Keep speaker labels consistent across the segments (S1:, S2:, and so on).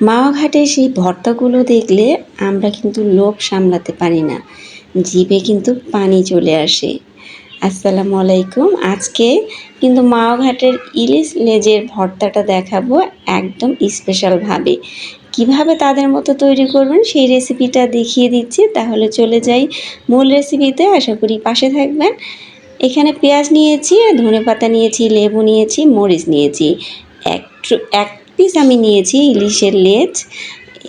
S1: মাওয়া ঘাটে সেই ভর্তাগুলো দেখলে আমরা কিন্তু লোভ সামলাতে পারি না। জিভে কিন্তু পানি চলে আসে। আসসালামু আলাইকুম। আজকে কিন্তু মাওয়া ঘাটের ইলিশ লেজের ভর্তাটা দেখাবো একদম স্পেশালভাবে কীভাবে তাদের মতো তৈরি করবেন সেই রেসিপিটা দেখিয়ে দিচ্ছি। তাহলে চলে যাই মূল রেসিপিতে আশা করি পাশে থাকবেন। এখানে পেঁয়াজ নিয়েছি ধনে পাতা নিয়েছি, লেবু নিয়েছি, মরিচ নিয়েছি। এক এক পিস আমি নিয়েছি, ইলিশের লেজ।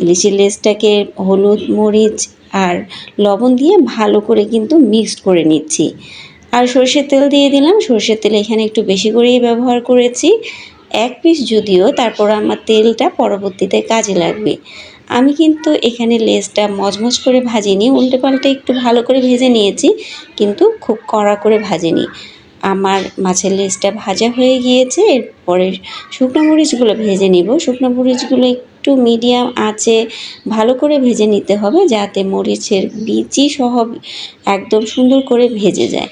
S1: ইলিশের লেজটাকে হলুদ, মরিচ আর লবণ দিয়ে ভালো করে কিন্তু মিক্সড করে নিচ্ছি। আর সর্ষের তেল দিয়ে দিলাম। সর্ষের তেল এখানে একটু বেশি করেই ব্যবহার করেছি। এক পিস যদিও, তারপর আমার তেলটা পরবর্তীতে কাজে লাগবে। আমি কিন্তু এখানে লেসটা মজমজ করে ভাজিনি, উল্টে পাল্টে একটু ভালো করে ভেজে নিয়েছি, কিন্তু খুব কড়া করে ভাজিনি। আমার মাছের লেজটা ভাজা হয়ে গিয়েছে, এরপরে শুকনো মরিচগুলো ভেজে নিব। শুকনো মরিচগুলো একটু মিডিয়াম আঁচে ভালো করে ভেজে নিতে হবে যাতে মরিচের বিচি সহ একদম সুন্দর করে ভেজে যায়।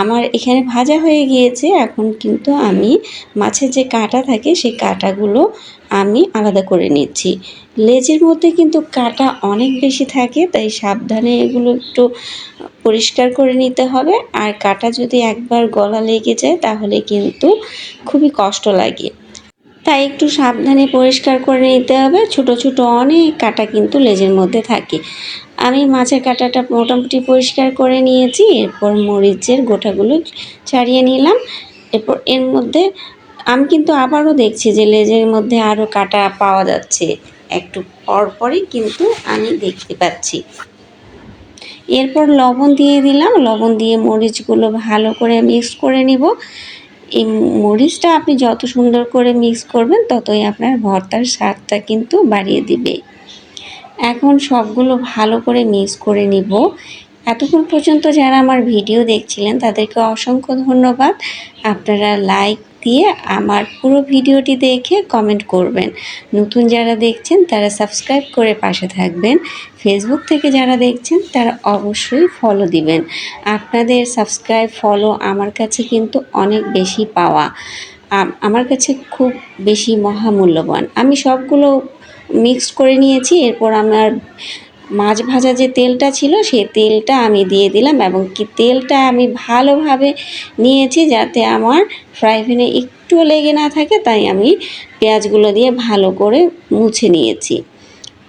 S1: আমার এখানে ভাজা হয়ে গিয়েছে, এখন কিন্তু আমি মাছের যে কাঁটা থাকে সেই কাঁটাগুলো আমি আলাদা করে নিচ্ছি। লেজের মধ্যে কিন্তু কাঁটা অনেক বেশি থাকে, তাই সাবধানে এগুলো একটু পরিষ্কার করে নিতে হবে। আর কাঁটা যদি একবার গলা লেগে যায়, তাহলে কিন্তু খুবই কষ্ট লাগে। তাই একটু সাবধানে পরিষ্কার করে নিতে হবে। ছোট ছোট অনেক কাঁটা কিন্তু লেজের মধ্যে থাকে। আমি মাছের কাঁটাটা মোটামুটি পরিষ্কার করে নিয়েছি, এরপর মরিচের গোটাগুলো ছাড়িয়ে নিলাম। এরপর এর মধ্যে আমি কিন্তু আবারও দেখছি যে লেজের মধ্যে আরও কাটা পাওয়া যাচ্ছে। একটু পর পরই কিন্তু আমি দেখতে পাচ্ছি। এরপর লবণ দিয়ে দিলাম। লবণ দিয়ে মরিচগুলো ভালো করে মিক্স করে নিব। এই মরিচটা আপনি যত সুন্দর করে মিক্স করবেন, ততই আপনার ভর্তার স্বাদটা কিন্তু বাড়িয়ে দিবে। এখন সবগুলো ভালো করে মিক্স করে নিব। এতক্ষণ পর্যন্ত যারা আমার ভিডিও দেখছিলেন, তাদেরকে অসংখ্য ধন্যবাদ। আপনারা লাইক দিয়ে আমার পুরো ভিডিওটি দেখে কমেন্ট করবেন। নতুন যারা দেখছেন, তারা সাবস্ক্রাইব করে পাশে থাকবেন। ফেসবুক থেকে যারা দেখছেন, তারা অবশ্যই ফলো দিবেন। আপনাদের সাবস্ক্রাইব ফলো আমার কাছে কিন্তু অনেক বেশি পাওয়া। আমার কাছে খুব বেশি মহামূল্যবান। আমি সবগুলো মিক্সড করে নিয়েছি। এরপর আমার মাছ ভাজা যে তেলটা ছিল সেই তেলটা আমি দিয়ে দিলাম এবং কি তেলটা আমি ভালোভাবে নিয়েছি যাতে আমার ফ্রাই প্যানে একটুও লেগে না থাকে, তাই আমি পেঁয়াজগুলো দিয়ে ভালো করে মুছে নিয়েছি।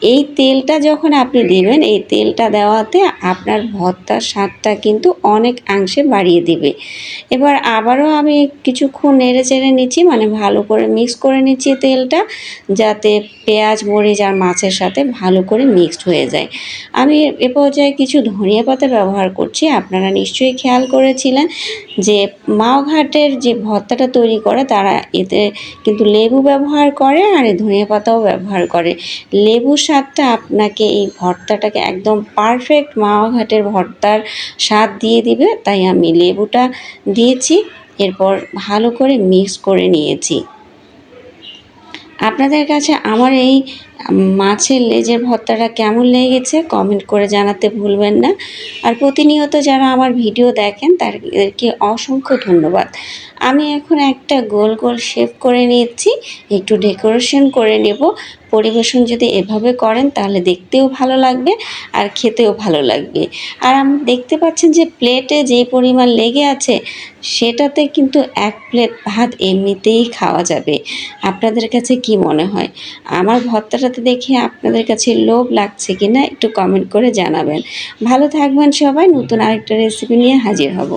S1: এই তেলটা যখন আপনি দেবেন এই তেলটা দেওয়াতে আপনার ভর্তার স্বাদটা কিন্তু অনেক অংশে বাড়িয়ে দিবে। এবার আবারও আমি কিছুক্ষণ নেড়ে চেড়ে নিচ্ছি মানে ভালো করে মিক্স করে নিচ্ছি তেলটা যাতে পেঁয়াজ মরিচ আর মাছের সাথে ভালো করে মিক্সড হয়ে যায়। আমি এ পর্যায়ে কিছু ধনিয়া পাতা ব্যবহার করছি আপনারা নিশ্চয়ই খেয়াল করেছিলেন যে মাওঘাটের যে ভর্তাটা তৈরি করে তারা এতে কিন্তু লেবু ব্যবহার করে আর ধনিয়া পাতাও ব্যবহার করে। লেবুর স্বাদটা আপনাকে এই ভর্তাটাকে একদম পারফেক্ট মাওয়া ঘাটের ভর্তার স্বাদ দিয়ে দিবে, তাই আমি লেবুটা দিয়েছি, এরপর ভালো করে মিক্স করে নিয়েছি। আপনাদের কাছে আমার এই মাছের লেজের ভর্তাটা কেমন লেগেছে কমেন্ট করে জানাতে ভুলবেন না। আর প্রতিনিয়ত যারা আমার ভিডিও দেখেন, তাদেরকে অসংখ্য ধন্যবাদ। আমি এখন একটা গোল গোল শেপ করে নিচ্ছি একটু ডেকোরেশন করে নেব। পরিবেশন যদি এভাবে করেন, তাহলে দেখতেও ভালো লাগবে আর খেতেও ভালো লাগবে। আর আমি, দেখতে পাচ্ছেন যে প্লেটে যে পরিমাণ লেগে আছে, সেটাতে কিন্তু এক প্লেট ভাত এমনিতেই খাওয়া যাবে। আপনাদের কাছে কি মনে হয়? আমার ভর্তাটাতে দেখে আপনাদের কাছে লোভ লাগছে কি না একটু কমেন্ট করে জানাবেন। ভালো থাকবেন সবাই, নতুন আরেকটা রেসিপি নিয়ে হাজির হব।